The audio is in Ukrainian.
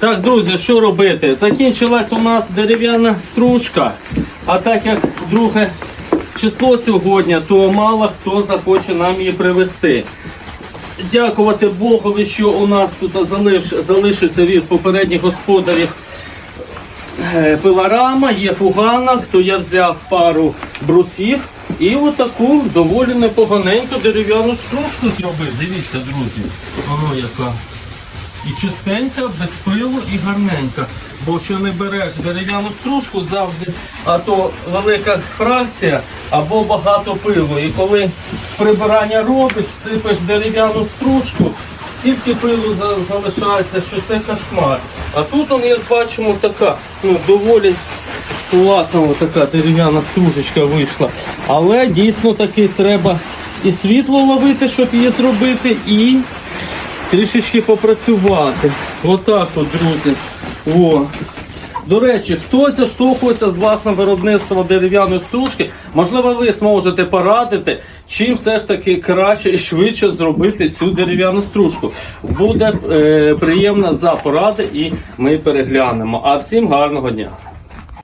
Так, друзі, що робити? Закінчилась у нас дерев'яна стружка, а так як друге число сьогодні, то мало хто захоче нам її привезти. Дякувати Богові, що у нас тут залиш, залишився від попередніх господарів е, пилорама, є фуганок, то я взяв пару брусів і отаку доволі непоганеньку дерев'яну стружку зробив. Дивіться, друзі, воно яка. І чистенька, без пилу і гарненька. Бо що не береш дерев'яну стружку завжди, а то велика фракція або багато пилу. І коли прибирання робиш, сипеш дерев'яну стружку, стільки пилу залишається, що це кошмар. А тут, он, як бачимо, така ну, доволі класна така дерев'яна стружечка вийшла. Але дійсно таки треба і світло ловити, щоб її зробити, і трішечки попрацювати. Отак от, друзі. О. До речі, хто заштовхується з власного виробництва дерев'яної стружки, можливо, ви зможете порадити, чим все ж таки краще і швидше зробити цю дерев'яну стружку. Буде е, приємно за поради і ми переглянемо. А всім гарного дня!